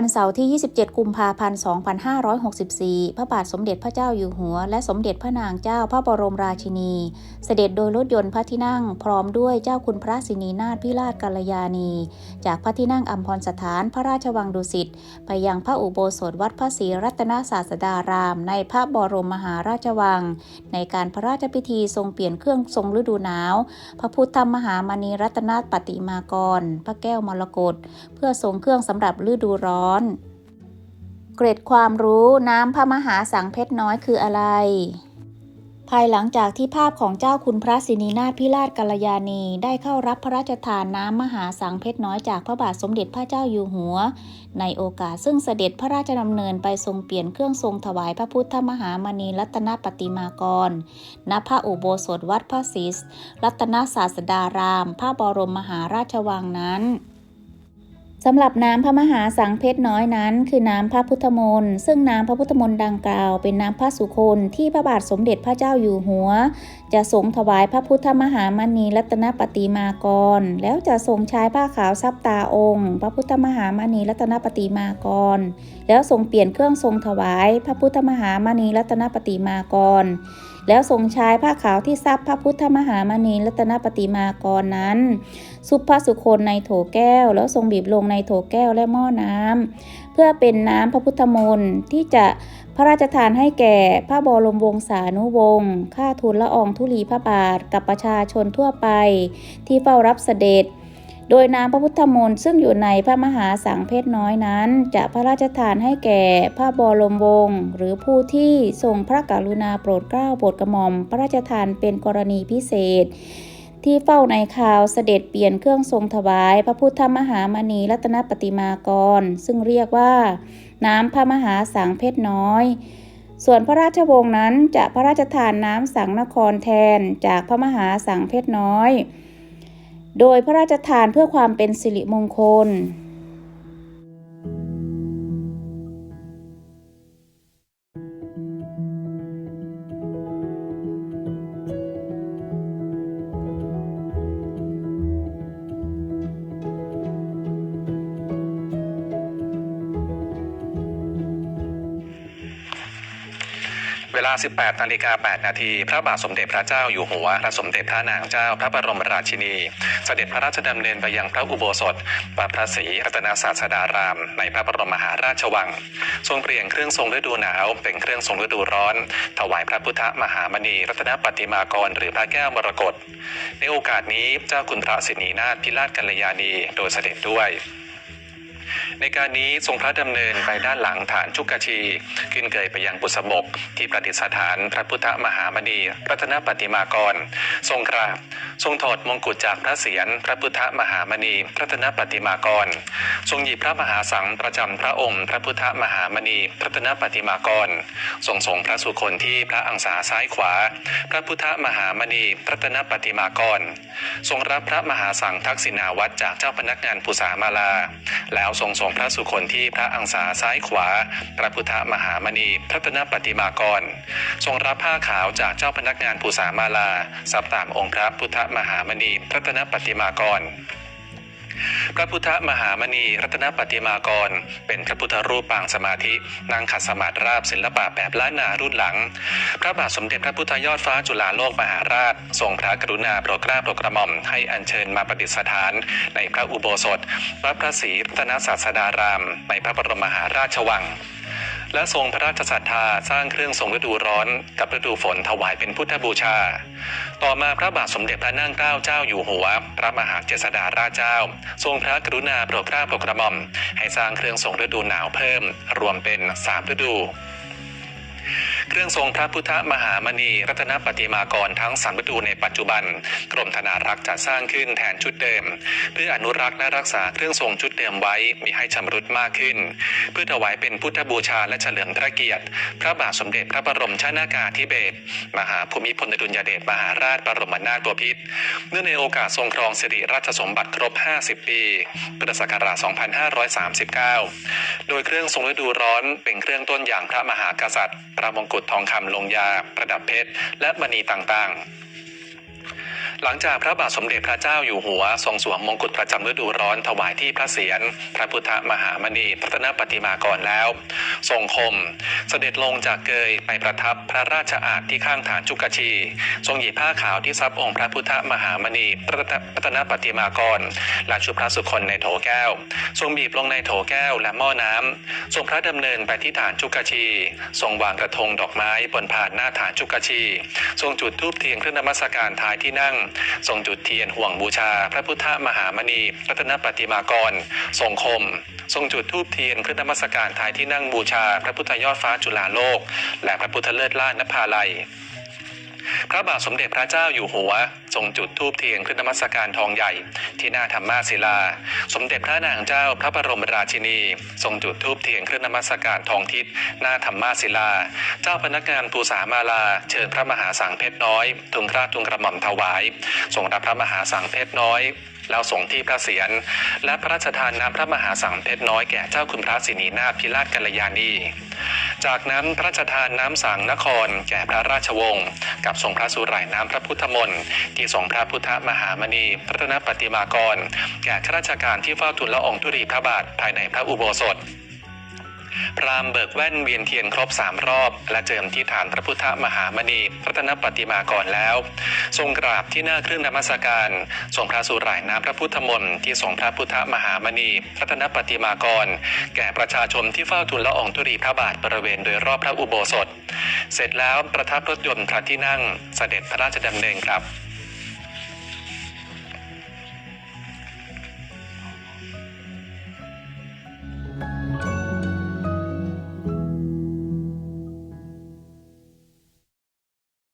วันเสาร์ที่ 27 กุมภาพันธ์ 2564 พระบาทสมเด็จพระเจ้าอยู่หัว และสมเด็จพระนางเจ้าพระบรมราชินี เสด็จโดยรถยนต์พระที่นั่ง พร้อมด้วยเจ้าคุณพระสินีนาถพิราชกัลยาณี จากพระที่นั่งอัมพรสถานพระราชวังดุสิต ไปยังพระอุโบสถวัดพระศรีรัตนศาสดาราม ในพระบรมมหาราชวัง ในการพระราชพิธีทรงเปลี่ยนเครื่องทรงฤดูหนาว พระพุทธมหามณีรัตนปฏิมากร พระแก้วมรกต เพื่อทรงเครื่องสำหรับฤดูร้อนเกร็ดความรู้น้ำพระมหาสังเพชรน้อยคืออะไร ภายหลังจากที่ภาพของเจ้าคุณพระสินีนาถพิราชกัลยาณีได้เข้ารับพระราชทานน้ำมหาสังเพชรน้อยจากพระบาทสมเด็จพระเจ้าอยู่หัว ในโอกาสซึ่งเสด็จพระราชดำเนินไปทรงเปลี่ยนเครื่องทรงถวายพระพุทธมหามณีรัตนปฏิมากร ณ พระอุโบสถวัดพระศรีรัตนศาสดาราม พระบรมมหาราชวังนั้น สำหรับน้ำพระมหาสังเพชรน้อยนั้น คือน้ำพระพุทธมนต์ซึ่งน้ำพระพุทธมนต์ดังกล่าว เป็นน้ำพระสุคนที่พระบาทสมเด็จพระเจ้าอยู่หัว จะทรงถวายพระพุทธมหามณีรัตนปฏิมากร แล้วจะทรงใช้ผ้าขาวซับตาองค์ พระพุทธมหามณีรัตนปฏิมากร แล้วทรงเปลี่ยนเครื่องทรงถวาย พระพุทธมหามณีรัตนปฏิมากร แล้วทรงใช้ผ้าขาวที่ซับพระพุทธมหามณีรัตนปฏิมากรนั้น ซุปพระสุคนในโถแก้ว แล้วทรงบีบลงในโถแก้วและหม้อน้ำเพื่อเป็นน้ำพระพุทธมนต์ที่จะพระราชทานให้แก่พระบรมวงศานุวงศ์ข้าทูลละอองธุลีพระบาทกับประชาชนทั่วไป ที่เฝ้ารับเสด็จ โดยน้ำพระพุทธมนต์ซึ่งอยู่ในพระมหาสังเพชรน้อยนั้น จะพระราชทานให้แก่พระบรมวงศ์หรือผู้ที่ทรงพระกรุณาโปรดเกล้าโปรดกระหม่อม พระราชทานเป็นกรณีพิเศษ ที่เฝ้าในข่าวเสด็จเปลี่ยนเครื่องทรงถวาย พระพุทธมหามณีรัตนปฏิมากร ซึ่งเรียกว่า น้ำพระมหาสังเพชรน้อยส่วนพระราชวงศ์นั้นจะพระราชทานน้ำสังนครแทนจากพระมหาสังเพชรน้อย โดยพระราชทานเพื่อความเป็นสิริมงคล เวลา 18นาฬิกา8นาทีพระบาทสมเด็จพระเจ้าอยู่หัวพระสมเด็จพระนางเจ้าพระบรมราชินี เสด็จพระราชดำเนินไปยังพระอุโบสถวัดพระศรีรัตนศาสดาราม ในพระบรมมหาราชวัง ทรงเปลี่ยนเครื่องทรงฤดูหนาว เป็นเครื่องทรงฤดูร้อน ถวายพระพุทธมหามณีรัตนปฏิมากรหรือพระแก้วมรกตในโอกาสนี้เจ้าคุณพระสินีนาถพิราชกัลยาณีโดยเสด็จด้วย ในการนี้ทรงพระดำเนินไปด้านหลังฐานชุกกชี ขึ้นเกยไปยังบุษบก ที่ประดิษฐานพระพุทธมหามณีรัตนปฏิมากร ทรงกราบ ทรงถอดมงกุฎจากพระเศียรพระพุทธมหามณีรัตนปฏิมากร ทรงหยิบพระมหาสังประจำพระองค์ พระพุทธมหามณีรัตนปฏิมากร ทรงส่งพระสุคนที่พระอังสาซ้ายขวา พระพุทธมหามณีรัตนปฏิมากร ทรงรับพระมหาสังทักษิณาวัตรจากเจ้าพนักงานปุษามาลา แล้วทรงส่งพระสุคนที่พระอังสาซ้ายขวา พระพุทธมหามณีรัตนปฏิมากร ทรงรับผ้าขาวจากเจ้าพนักงานปุษามาลาสับตามองค์พระพุทธมหามณีรัตนปฏิมากร พระพุทธมหามณีรัตนปฏิมากร เป็นพระพุทธรูปปางสมาธินั่งขัดสมาธิราบศิลปะแบบล้านนารุ่นหลัง พระบาทสมเด็จพระพุทธยอดฟ้าจุฬาโลกมหาราช ทรงพระกรุณาโปรดเกล้าโปรดกระหม่อมให้อัญเชิญมาประดิษฐานในพระอุโบสถวัดพระศรีรัตนศาสดาราม ในพระบรมมหาราชวัง และทรงพระราชศรัทธาสร้างเครื่องทรงฤดูร้อน กับฤดูฝนถวายเป็นพุทธบูชา ต่อมาพระบาทสมเด็จพระนั่งเกล้าเจ้าอยู่หัว พระมหาเจษฎาราชเจ้า ทรงพระกรุณาโปรดเกล้าโปรดกระหม่อม ให้สร้างเครื่องทรงฤดูหนาวเพิ่ม รวมเป็นสามฤดู เครื่องทรงพระพุทธมหามณี รัตนปฏิมากรทั้งสามฤดูในปัจจุบัน กรมธนารักษ์จะสร้างขึ้นแทนชุดเดิม เพื่ออนุรักษ์และรักษาเครื่องทรงชุดเดิมไว้มิให้ชำรุดมากขึ้น เพื่อถวายเป็นพุทธบูชาและเฉลิมพระเกียรติ พระบาทสมเด็จพระบรมชนากาธิเบศรมหาภูมิพลอดุลยเดชมหาราชบรมนาถบพิตรเนื่องในโอกาสทรงครองสิริราชสมบัติครบ 50 ปีพุทธศักราช2539 โดยเครื่องทรงฤดูร้อนเป็นเครื่องต้นอย่างพระมหากษัตริย์พระมงกุฎทองคำลงยา ประดับเพชร และมณีต่างๆ หลังจากพระบาทสมเด็จพระเจ้าอยู่หัว ทรงสวมมงกุฎประจำฤดูร้อนถวายที่พระเศียรพระพุทธมหามณีพัฒนปฏิมากรแล้ว ทรงคม เสด็จลงจากเกยไปประทับพระราชอาณที่ข้างฐานจุกชี ทรงหยิบผ้าขาวที่ซับองค์พระพุทธมหามณีพัฒนปฏิมากร และชุดพระสุคนในโถแก้ว ทรงบีบลงในโถแก้วและหม้อน้ำทรงพระดำเนินไปที่ฐานจุกชี ทรงวางกระทงดอกไม้บนผาดหน้าฐานจุกชี ทรงจุดธูปเทียนเครื่องนมัสการท้ายที่นั่งทรงจุดเทียนห่วงบูชา พระพุทธมหามณี รัตนปฏิมากร ทรงคม ทรงจุดทูบเทียนเครื่องนมัสการทายที่นั่งบูชา พระพุทธยอดฟ้าจุฬาโลก และพระพุทธเลิศล่านภาลัย พระบาทสมเด็จพระเจ้าอยู่หัว ทรงจุดธูปเทียนขึ้นนมัสการทองใหญ่ ที่หน้าธรรมาศิลา สมเด็จพระนางเจ้าพระบรมราชินี ทรงจุดธูปเทียนขึ้นนมัสการทองทิศหน้าธรรมาศิลา เจ้าพนักงานภูษามาลา เชิญพระมหาสังเพชรน้อยทุงราชทุงกระหม่อมถวายทรงรับพระมหาสังเพชรน้อย แล้วส่งที่พระเศียรและพระราชทานน้ำพระมหาสังเพชรน้อยแก่เจ้าคุณพระสินีนาถพิราชกัลยาณี จากนั้นพระราชทานน้ำสังนคร แก่พระราชวงศ์กับทรงพระสุไหร่น้ำพระพุทธมนต์ที่ทรงพระพุทธมหามณีพัฒนปฏิมากร แก่ข้าราชการที่เฝ้าทูลละอองธุรีพระบาทภายในพระอุโบสถ พรามเบิกแว่นเวียนเทียนครบสามรอบ และเจิมที่ฐานพระพุทธมหามณีรัตนปฏิมากรแล้ว ทรงกราบที่หน้าเครื่องนมัสการทรงพระสุไหร่น้ำพระพุทธมนต์ที่ทรงพระพุทธมหามณีรัตนปฏิมากร แก่ประชาชนที่เฝ้าทูลละอองธุรีพระบาทบริเวณโดยรอบพระอุโบสถ เสร็จแล้วประทับรถยนต์พระที่นั่งเสด็จพระราชดำเนินครับ